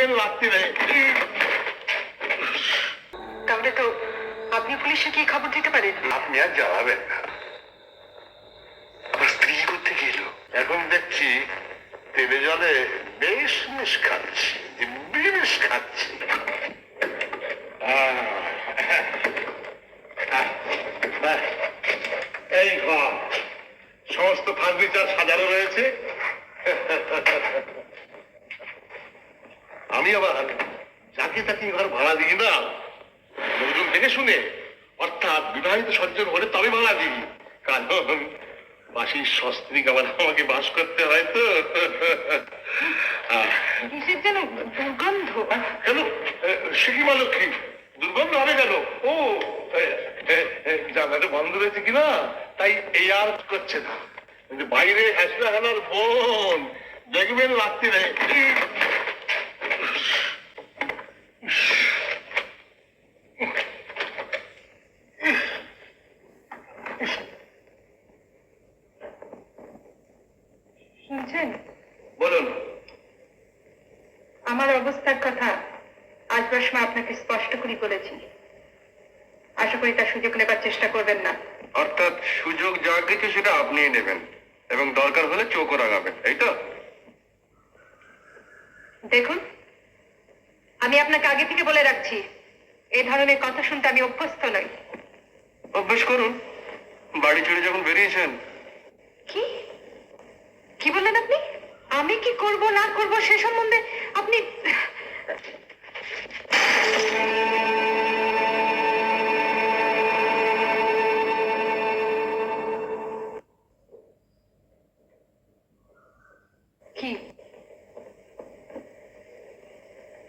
দেখবেন রাত্রিরে তাহলে তো আপনি পুলিশে কি খবর দিতে পারেন? আপনি আর জ্বালাবেন না। স্ত্রী করতে গেল। এখন দেখছি তেলে জলে বেশ মিশ খাচ্ছি বিষ খাচ্ছি। এই ঘর সমস্ত ফার্নিচার সাজানো রয়েছে। আমি আবার যাকে তাকে ঘর ভাড়া দিই না। লোকজন দেখে শুনে অর্থাৎ বিবাহিত সজ্জন হলে তবে ভাড়া দিই কারণ বাসির সস্ত্রীক আবার আমাকে বাস করতে হয় তো। যেন দুর্গন্ধ? কেন? সে কি বলো দুর্গন্ধ হবে কেন? ও জানলাটা বন্ধ রয়েছে কিনা? তাই এই আর করছে না। বাইরে হাসলা হানার বোন দেখবেন রাত্রিরে। আমার অবস্থার কথা আসবার সময় আপনাকে স্পষ্ট করে বলেছি। আশা করি তার সুযোগ নেবার চেষ্টা করবেন না। অর্থাৎ সুযোগ যা কিছু সেটা আপনিই নেবেন এবং দরকার হলে চোখও রাগাবেন এই তো? দেখুন আমি আপনাকে আগে থেকে বলে রাখছি এই ধরনের কথা শুনতে আমি অভ্যস্ত নই। অভ্যেস করুন বাড়ি ছেড়ে যখন বেরিয়েছেন। কি? কি বললেন আপনি? আমি কি করব না করব সে সম্বন্ধে আপনি কি?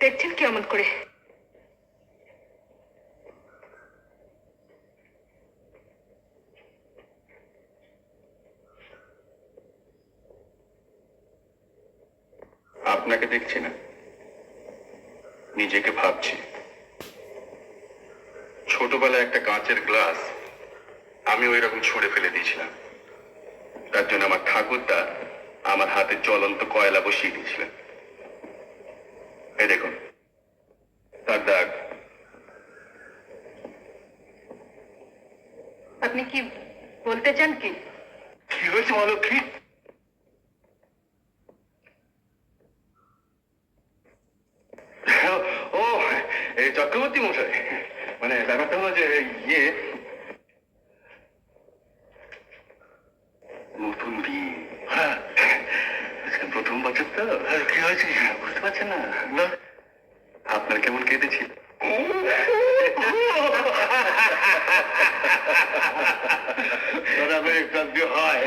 দেখছেন কি অমন করে আপনাকে দেখছি না নিজেকে ভাবছি। ছোটবেলায় একটা কাঁচের গ্লাস আমি ওই রকম ছুঁড়ে ফেলে দিয়েছিলাম। তার জন্য আমার ঠাকুরদা আমার হাতে জ্বলন্ত কয়লা বসিয়ে দিয়েছিলেন। এই দেখুন তার দাগ। আপনি কি বলতে চান কি? কি হয়েছে অলক্ষী ও এই চক্রবর্তী মশাই মানে ব্যাপারটা হলো যে ইয়ে নতুন বিয়ে। হ্যাঁ প্রথম বছর তো। হ্যাঁ, কি হয়েছে? বুঝতে পারছেন না? না। আপনার কেমন কেটেছিল? হয়।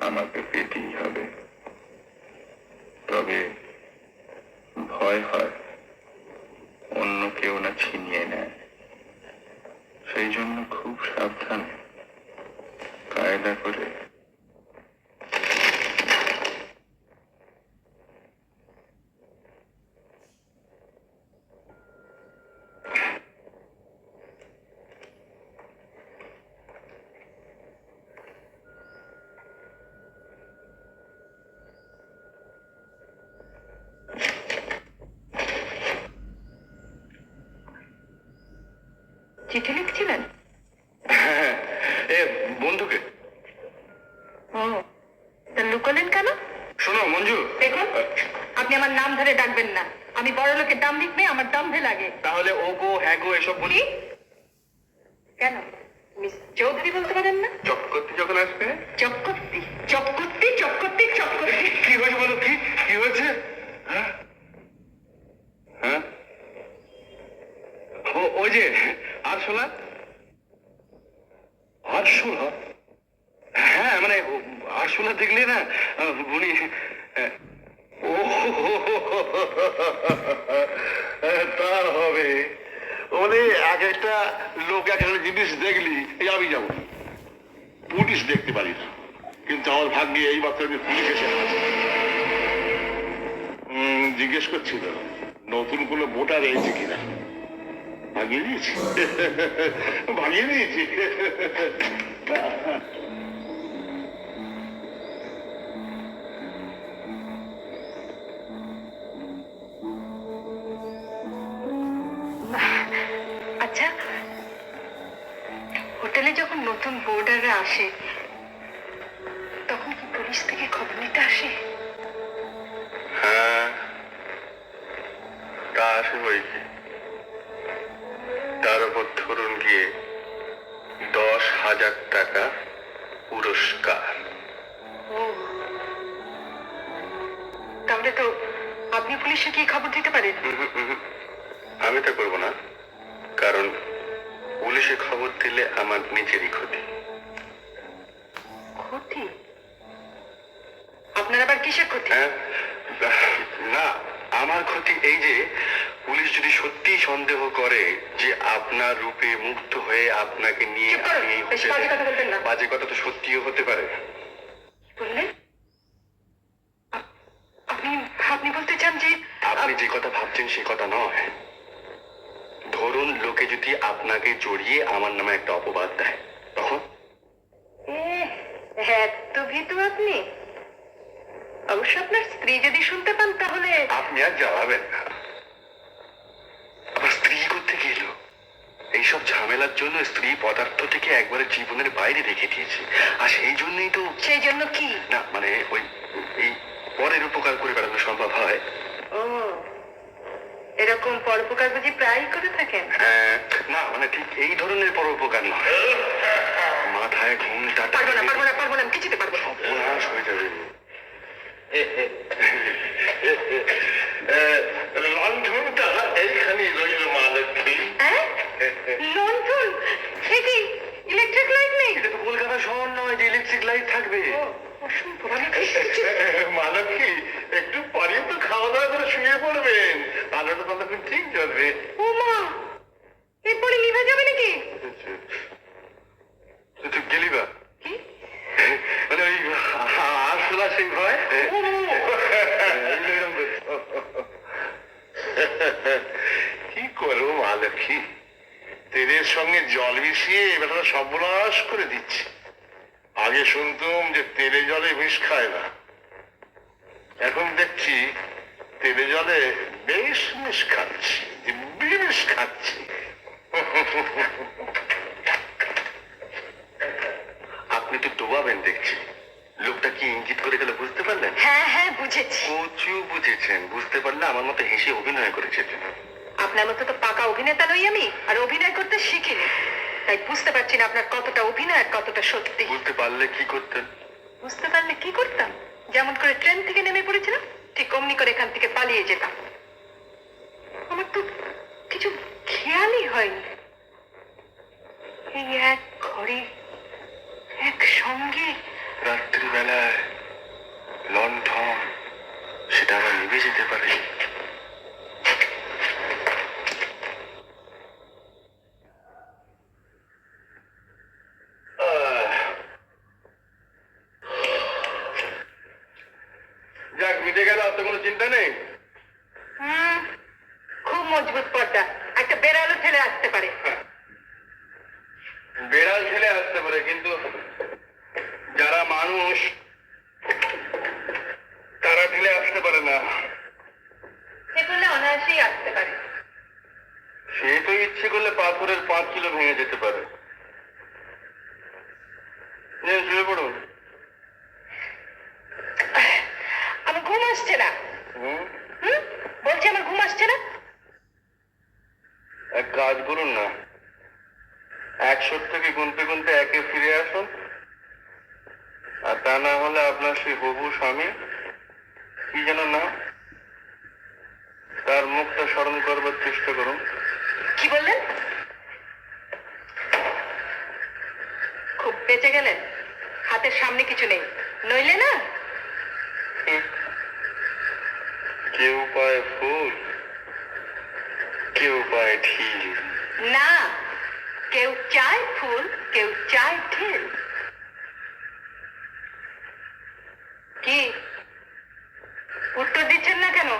আমাকে পেতেই হবে। তবে ভয় হয়, অন্য কেউ না ছিনিয়ে নেয়। সেই জন্য খুব সাবধানে কায়দা করে চিঠি লিখছিলেন? হ্যাঁ এ বন্ধুকে। ও তা লুকোলেন কেন? শোনো মঞ্জু। দেখুন আপনি আমার নাম ধরে ডাকবেন না। আমি বড় লোকের দাম লিখবে আমার দম্ভে লাগে। তাহলে ও গো হ্যাঁ গো এসব বলি কেন? মিস চৌধুরী বলতে পারেন না? চক্করটি যখন আসবে? চক্করতি চক্করতি চক্করতি চক্করতি কি হয়েছে বলো কি কি হয়েছে হ্যাঁ হ্যাঁ ও ওই যে আরশোলা আরশোলা হ্যাঁ মানে ও- আরশোলা দেখলে না আহ, উনি আহ, ও তা হবে ওরে এক একটা লোক এক একটা জিনিস দেখলি, এই আমি যাব। পুলিশ দেখতে পারি না কিন্তু আমার ভাগ্যে এই মাত্র আমি পুলিশ এসে জিজ্ঞেস করছিল, নতুন কোনো ভোটার এসেছে কিনা? ভাগিয়ে দিয়েছি। ভাগিয়ে দিয়েছি। যখন নতুন বোর্ডাররা আসে তখন কি পুলিশ থেকে খবর নিতে আসে? হ্যাঁ তা আসে বই তার উপর ধরুন গিয়ে দশ হাজার টাকা পুরস্কার। ও। তাহলে তো আপনি পুলিশে কি খবর দিতে পারেন। আমি তা করব না কারণ খবর দিলে আমার নিজেরই ক্ষতি। ক্ষতি? আপনার আবার কিসের ক্ষতি? হ্যাঁ না আমার ক্ষতি এই যে পুলিশ যদি সত্যি সন্দেহ করে যে আপনার রূপে মুগ্ধ হয়ে আপনাকে নিয়ে বাজে কথা তো সত্যিও হতে পারে। আপনি বলতে চান যে আপনি যে কথা ভাবছেন সে কথা নয়। ধরুন লোকে যদি আপনাকে জড়িয়ে আমার নামে একটা অপবাদ দেয় তখন? এত ভীতু আপনি। অবশ্য আপনার স্ত্রী যদি শুনতে পান তাহলে আপনি আর জ্বালাবেন না। আবার স্ত্রী করতে গেল এইসব ঝামেলার জন্য স্ত্রী পদার্থ থেকে একবারে জীবনের বাইরে রেখে দিয়েছে। আর সেই জন্যই তো সেই জন্য কি? না মানে ওই এই পরের উপকার করে বেড়ানো সম্ভব হয়। এরকম পরোপকার বুঝি প্রায়ই করে থাকেন? হ্যাঁ, না মানে ঠিক এই ধরনের পরোপকার নয়। মাথায় ঘুমটা পারব না পারব না পারব না কিছুতে পারব না। হয়ে যাবে লণ্ঠনটা এইখানে রইল মা লক্ষ্মী হ্যাঁ লন্ঠন সে কি ইলেকট্রিক লাইট নেই এটা তো কলকাতা শহর নয় যে ইলেকট্রিক লাইট থাকবে ও অসম্ভব আমি কিছু মা লক্ষ্মী একটু পরে তো খাওয়া দাওয়া করে শুয়ে পড়বেন আলোটা ততক্ষণ ঠিক যাবে ও মা এরপরে লিভে যাবে নাকি তুই গেলি বা কি মানে ওই আসলা সেই ভয় কি করব মা তেলের সঙ্গে জল মিশিয়ে এবার সর্বনাশ করে দিচ্ছে। আগে শুনতুম যে তেলে জলে বিষ খায় না। এখন দেখছি তেলে জলে বেশ মিশ খাচ্ছি দিব্যি বিষ খাচ্ছি। আপনি তো ডোবাবেন দেখছি। লোকটা কি ইঙ্গিত করে গেলে বুঝতে পারলেন? হ্যাঁ হ্যাঁ বুঝেছি। প্রচুর বুঝেছেন বুঝতে পারলে আমার মতো হেসে অভিনয় করেছেন আপনার মতো তো পাকা অভিনেতা নই আমি আর অভিনয় করতে শিখিনি। তাই বুঝতে পারছি না আপনার কতটা অভিনয় আর কতটা সত্যি। বুঝতে পারলে কি করতেন? বুঝতে পারলে কি করতাম? যেমন করে ট্রেন থেকে নেমে পড়েছিলাম ঠিক অমনি করে এখান থেকে পালিয়ে যেতাম। আমার তো কিছু খেয়ালই হয়নি। এই এক ঘরে এক সঙ্গে। রাত্রিবেলায় লণ্ঠন সেটা আবার নিভে যেতে পারে যাক মিটে তো কোনো চিন্তা নেই। হুম, খুব মজবুত পর্দা। একটা বেড়ালো ছেলে আসতে পারে। বেড়াল ছেলে আসতে পারে কিন্তু যারা মানুষ তারা ঢিলে আসতে পারে না সে করলে অনায়াসেই আসতে পারে সে তো ইচ্ছে করলে পাথরের পাঁচ কিলো ভেঙে যেতে পারে নিন, শুয়ে পড়ুন আমার ঘুম আসছে না হুম? হুম বলছি আমার ঘুম আসছে না এক কাজ করুন না। একশো থেকে গুনতে গুনতে একে ফিরে আসুন? আর তা না হলে আপনার সেই হবু স্বামী কি যেন না তার মুখটা স্মরণ করবার চেষ্টা করুন। কি বললেন? খুব বেঁচে গেলেন। হাতের সামনে কিছু নেই। নইলে না? কেউ পায় ফুল? কেউ পায় ঢিল না, কেউ চায় ফুল, কেউ চায় ঢিল কি? উত্তর দিচ্ছেন না কেন?